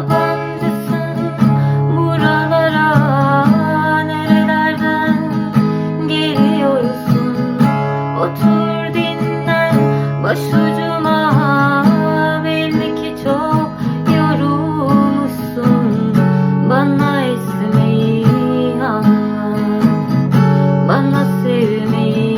yabancısın. Buralara nerelerden geliyorsun? Otur dinlen başucu